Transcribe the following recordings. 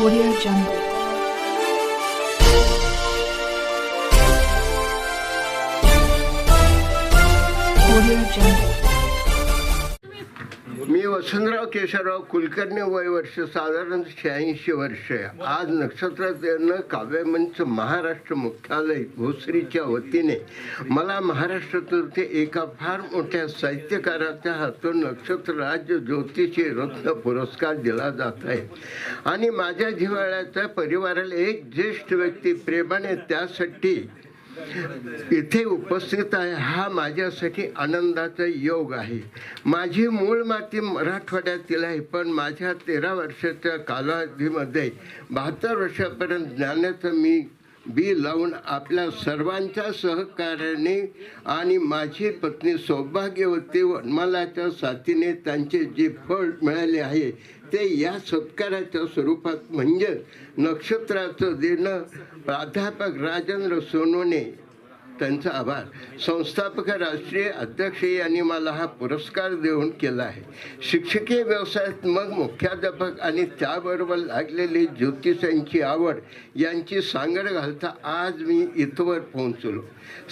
কোরিয়ার জঙ্গল কোরিয়ার জঙ্গল मी वसंतराव केशवराव कुलकर्णी वय वर्ष साधारण शहाऐंशी वर्ष आहे. आज नक्षत्रात काव्यमंच महाराष्ट्र मुख्यालय भोसरीच्या वतीने. मला महाराष्ट्रातर्फे एका फार मोठ्या साहित्यकाराच्या हातून नक्षत्र राज्य ज्योतिषी रत्न पुरस्कार दिला जात आहे. आणि माझ्या जिव्हाळ्याच्या परिवाराला एक ज्येष्ठ व्यक्ती प्रेमाने त्यासाठी इथे उपस्थित आहे. हा माझ्यासाठी आनंदाचा योग आहे. माझी मूळ माती मराठवाड्यातील आहे पण माझ्या तेरा वर्षाच्या कालावधीमध्ये बहात्तर वर्षापर्यंत ज्ञानाचं मी बी लावून आपल्या सर्वांच्या सहकार्याने आणि माझी पत्नी सौभाग्यवती वनमालाच्या साथीने त्यांचे जे फळ मिळाले आहे ते या सत्काराच्या स्वरूपात म्हणजे नक्षत्राचं देणं प्राध्यापक राजेंद्र सोनोने त्यांचा आभार. संस्थापक राष्ट्रीय अध्यक्ष यांनी मला हा पुरस्कार देऊन केला आहे. शिक्षकीय व्यवसायात मग मुख्याध्यापक आणि त्याबरोबर लागलेली ज्योतिषांची आवड यांची सांगड घालता आज मी इथवर पोहोचलो.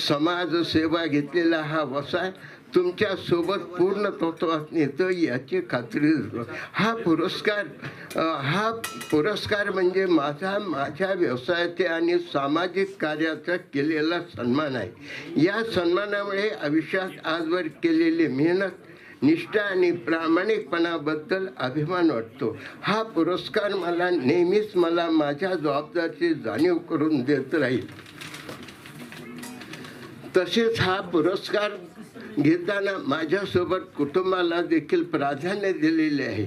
समाजसेवा घेतलेला हा वसाय तुमच्यासोबत पूर्ण तत्वात नेतो याची खात्री देतो हा पुरस्कार हा पुरस्कार म्हणजे माझा माझ्या व्यवसायाचे आणि सामाजिक कार्याचा केलेला सन्मान आहे. या सन्मानामुळे आयुष्यात आजवर केलेली मेहनत निष्ठा आणि प्रामाणिकपणाबद्दल अभिमान वाटतो. हा पुरस्कार मला नेहमीच मला माझ्या जबाबदारीची जाणीव करून देत राहील. तसेच हा पुरस्कार घेताना माझ्यासोबत कुटुंबाला देखील प्राधान्य दिलेले आहे.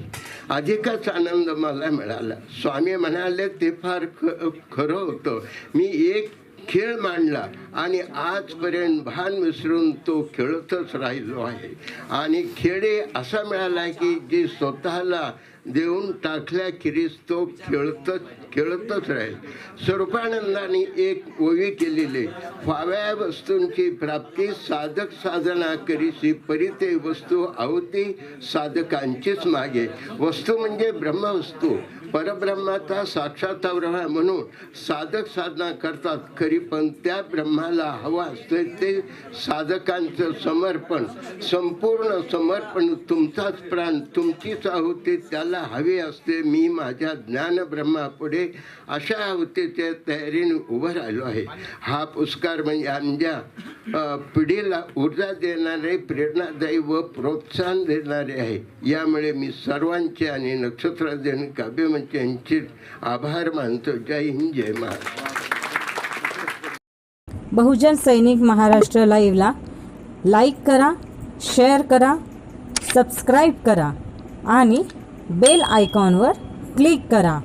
अधिकच आनंद मला मिळाला. स्वामी म्हणाले ते फार ख खरं होतं. मी एक खेळ मांडला आणि आजपर्यंत भान विसरून तो खेळतच राहिलो आहे. आणि खेळे असा मिळाला की जे स्वतःला देऊन टाकल्याखेरीज तो खेळतच खेळतच राहील. स्वरूपानंदाने एक ओवी केलेली. फाव्या वस्तूंची प्राप्ती साधक साधना करीशी परिते वस्तू आवती साधकांचीच मागे. वस्तू म्हणजे ब्रह्मवस्तू. परब्रह्माचा साक्षातावर म्हणून साधक साधना करतात. खरी पण त्या ब्रह्माला हवा असते ते साधकांचं समर्पण संपूर्ण समर्पण तुमचाच प्राण तुमचीच आहुती त्याला हवी असते. मी माझ्या ज्ञान ब्रह्मापुढे अशा आहुतीच्या तयारीने उभं राहिलो आहे. हा पुरस्कार म्हणजे आमच्या पिढीला ऊर्जा देणारे प्रेरणादायी व प्रोत्साहन देणारे आहे. यामुळे मी सर्वांचे आणि नक्षत्र काव्य म्हणजे त्यांचे आभार मानतो. जय हिंद जय महाराष्ट्र. बहुजन सैनिक महाराष्ट्र लाईव्हला लाईक करा शेअर करा सबस्क्राईब करा आणि बेल आयकॉनवर क्लिक करा.